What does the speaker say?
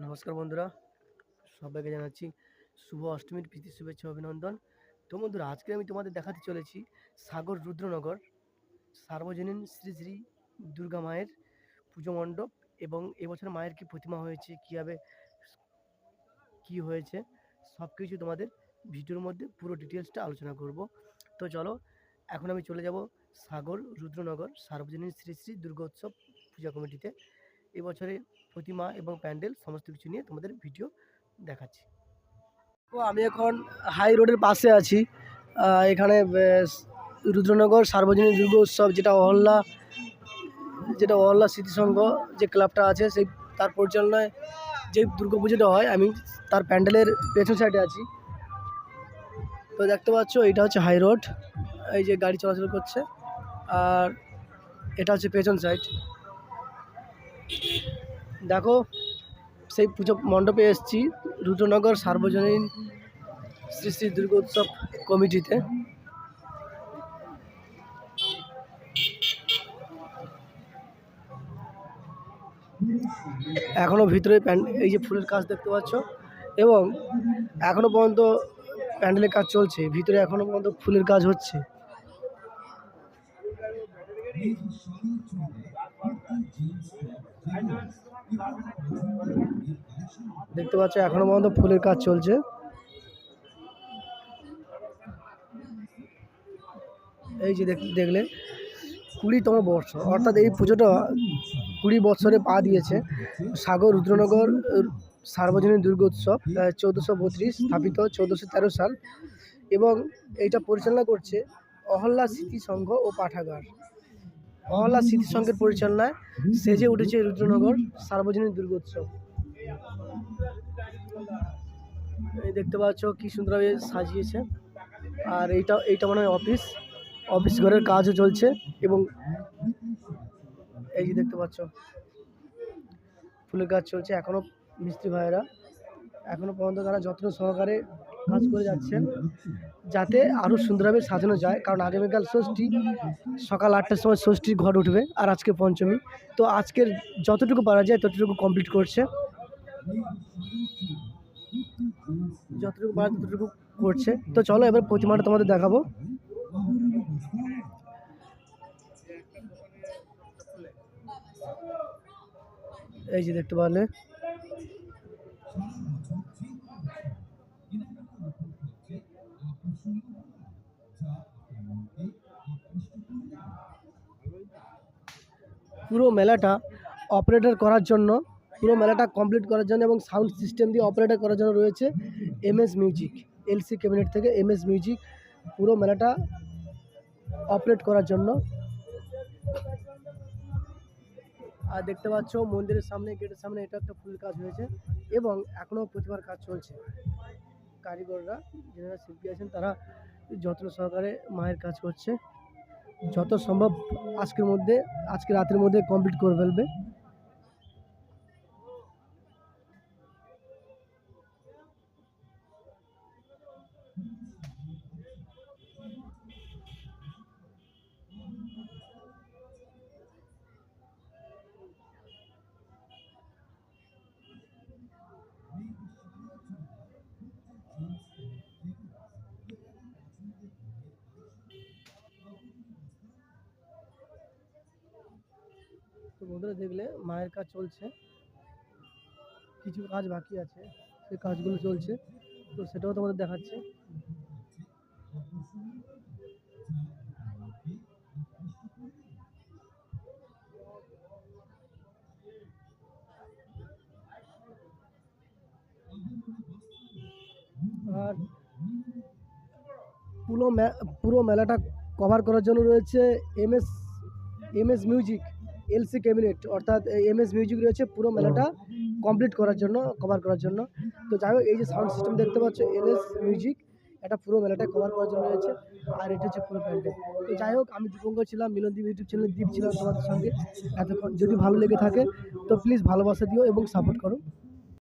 নমস্কার বন্ধুরা, সবাইকে জানাচ্ছি শুভ অষ্টমীর প্রীতি, শুভেচ্ছা, অভিনন্দন। তো বন্ধুরা, আজকে আমি তোমাদের দেখাতে চলেছি সাগর রুদ্রনগর, সার্বজনীন শ্রী শ্রী দুর্গা মায়ের পুজো মণ্ডপ এবং এবছর মায়ের কি প্রতিমা হয়েছে, কীভাবে, কি হয়েছে সব কিছু তোমাদের ভিডিওর মধ্যে পুরো ডিটেলসটা আলোচনা করব। তো চলো, এখন আমি চলে যাব সাগর রুদ্রনগর, সার্বজনীন শ্রী শ্রী দুর্গোৎসব পূজা কমিটিতে। এবছরে প্রতিমা এবং প্যান্ডেল সমস্ত কিছু নিয়ে তোমাদের ভিডিও দেখাচ্ছি। তো আমি এখন হাই রোডের পাশে আছি। এখানে রুদ্রনগর, সার্বজনীন দুর্গ উৎসব, যেটা অহল্লা যেটা অহল্লা স্মৃতিসংঘ যে ক্লাবটা আছে, সেই, তার পরিচালনায় যে দুর্গা পুজোটা হয়, আমি তার প্যান্ডেলের পেছন সাইডে আছি। তো দেখতে পাচ্ছ এটা হচ্ছে হাই রোড এই যে গাড়ি চলাচল করছে, আর এটা হচ্ছে পেছন সাইড দেখো, সেই পুজো মণ্ডপে এসেছি, রুদ্রনগর সার্বজনীন শ্রী শ্রী দুর্গোৎসব কমিটিতে। এখনও ভিতরে এই যে ফুলের কাজ দেখতে পাচ্ছ, এবং এখনও পর্যন্ত প্যান্ডেলের কাজ চলছে, ভিতরে এখনও পর্যন্ত ফুলের কাজ হচ্ছে। দেখতে পাচ্ছ, এখনও পর্যন্ত ফুলের কাজ চলছে। এই যে দেখ- দেখলে কুড়িতম বর্ষ। অর্থাৎ এই পুজোটা কুড়ি বছরে পা দিয়েছে সাগর রুদ্রনগর, সার্বজনীন দুর্গোৎসব চৌদ্দশো বত্রিশ, স্থাপিত চৌদ্দশো তেরো সাল। এবং এইটা পরিচালনা করছে অহল্লা স্মৃতি সংঘ ও পাঠাগার। অহল্লা স্মৃতি সংঘের পরিচালনায় সেজে উঠেছে রুদ্রনগর সার্বজনীন দুর্গোৎসব। এই দেখতে পাচ্ছ কি সুন্দরভাবে সাজিয়েছে। আর এইটা এইটা মনে হয় অফিস। অফিস ঘরের কাজও চলছে এবং এই যে দেখতে পাচ্ছ, ফুলের কাজ চলছে। এখনও মিস্ত্রি ভাইয়েরা, এখনও পর্যন্ত তারা যত্ন সহকারে কাজ করে যাচ্ছেন। যাতে আরও সুন্দরভাবে সাজানো যায়, কারণ আগামীকাল ষষ্ঠী, সকাল আটটার সময় ষষ্ঠীর ঘর উঠবে, আর আজকে পঞ্চমী। তো আজকের যতটুকু পারা যায়, ততটুকু কমপ্লিট করছে। যতটুকু পারা ততটুকু করছে। তো চলো, এবার প্রতিমাটা তোমাদের দেখাবো। এই যে দেখতে পারলে। পুরো মেলাটা অপারেটর করার জন্য, পুরো মেলাটা কমপ্লিট করার জন্য এবং সাউন্ড সিস্টেম দিয়ে অপারেটর করার জন্য রয়েছে এমএস মিউজিক এলসি ক্যাবিনেট থেকে এমএস মিউজিক পুরো মেলাটা অপারেট করার জন্য। আর দেখতে পাচ্ছ মন্দিরের সামনে, গেটের সামনে এটা একটা ফুল কাজ হয়েছে এবং এখনও প্রতিমার কাজ চলছে। কারিগররা, যারা শিল্পী আছেন, তারা যত্ন সহকারে মায়ের কাজ করছে। যত সম্ভব আজকের মধ্যে আজকে রাতের মধ্যে কমপ্লিট করে ফেলবে। তো বন্ধুরা দেখলে মায়ের কাজ চলছে। কিছু কাজ বাকি আছে, সেই কাজগুলো চলছে। তো সেটাও তোমাদের দেখাচ্ছে। আর পুরো পুরো মেলাটা কভার করার জন্য রয়েছে M MS MS music LC cabinet, অর্থাৎ এম এস মিউজিক রয়েছে, পুরো মেলাটা কমপ্লিট করার জন্য কভার করার জন্য। তো যাই হোক, এই যে সাউন্ড সিস্টেম দেখতে পাচ্ছ, এলএস মিউজিক, এটা পুরো মেলাটা কভার করার জন্য রয়েছে, আর এটা হচ্ছে পুরো প্যান্ডেল তো যাই হোক, আমি দীপঙ্কর ছিলাম মিলনদীপ ইউটিউব চ্যানেল দীপ ছিলাম তোমাদের সঙ্গে। এতক্ষণ যদি ভালো লেগে থাকে, তো প্লিজ ভালোবাসা দিও এবং সাপোর্ট করো।